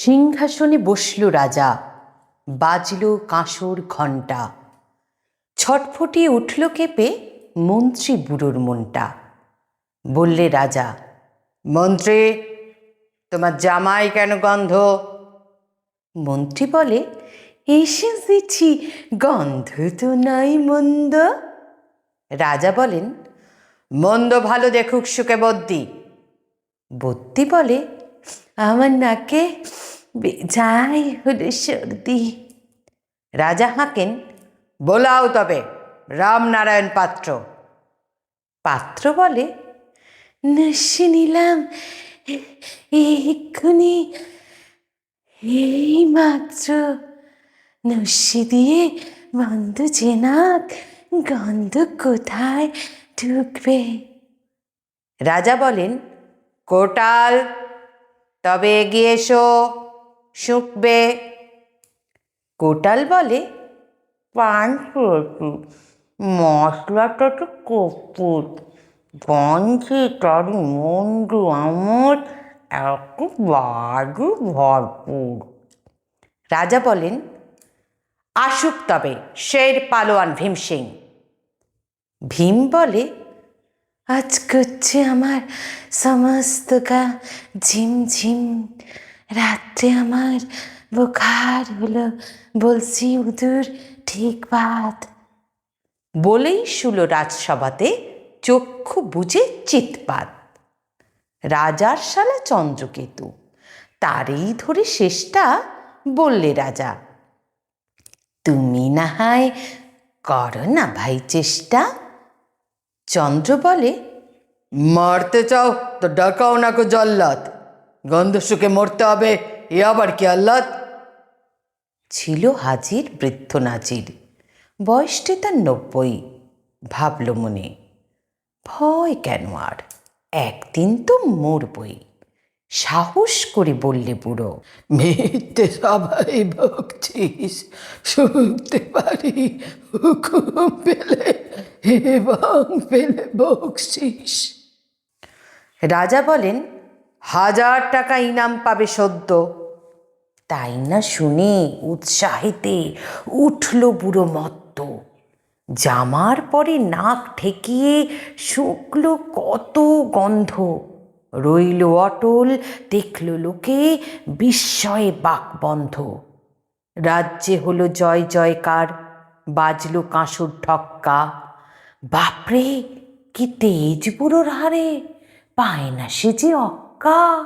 সিংহাসনে বসল রাজা, বাজল কাঁসর ঘণ্টা। ছটফটিয়ে উঠল কেঁপে মন্ত্রী বুড়োর মনটা। বললে রাজা, মন্ত্রী, তোমার জামাই কেন গন্ধ? মন্ত্রী বলে, এসেছি, গন্ধ তো নাই মন্দ। রাজা বলেন, মন্দ ভালো দেখুক সুখে বদ্যি। বদ্যি বলে আমার নাকে যাই হলে সর্দি। রাজা হাঁকেন, বোলাও তবে, রামনারায়ণ পাত্র। পাত্র বলে নসি নিলাম, এক্ষুনি এই মাত্র। নস্যি দিয়ে বন্ধ চেনাক, গন্ধ কোথায় ঢুকবে? রাজা বলেন, কোটাল তবে এগিয়ে এসো, শুকবে। কোটাল বলে, পান মশলাটা তো কপুর গন্ধে তার মন্দ আমার একেবারে ভরপুর। রাজা বলেন, আসুক তবে, শের পালোয়ান ভীম সিং। ভীম বলে আজ করছে আমার সমস্ত গা ঝিমঝিম রাত্রে আমার বোখার হলো। বলছি উদুর ঠিক বাদ বলেই শুল রাজসভাতে চক্ষু বুঝে চিৎপাত। রাজার শালা চন্দ্রকেতু, তারই ধরে শেষটা বললে রাজা, তুমি না হয় করো না ভাই চেষ্টা। চন্দ্র বলে মারতে চাও? তো ডাকাও না কো জল্লাদ। গন্ধ শুকে মরতে হবে এ আবার কি আহ্লাদ? ছিল হাজির বৃদ্ধ নাজির। বয়সটি তার নব্বই ভাবল মনে। ভয় কেন আর? একদিন তো মরবই। সাহস করে বললে বুড়ো। মিথ্যে সবাই ভুগছিস শুনতে পারি হুকুম পেলে এবং পেলে বকছিস রাজা বলেন হাজার টাকা ইনাম পাবে সদ্য। তাই না শুনে উৎসাহিতে উঠল বুড়ো মত্ত। জামার পরে নাক ঠেকিয়ে শুকল কত গন্ধ। রইল অটল, দেখল লোকে বিস্ময়ে বাকবন্ধ রাজ্যে হলো জয় জয়কার, বাজল কাঁসুর ঠক্কা। বাপরে, কি তেজ বুড়োর হারে, পায় না সে যে অক্কা।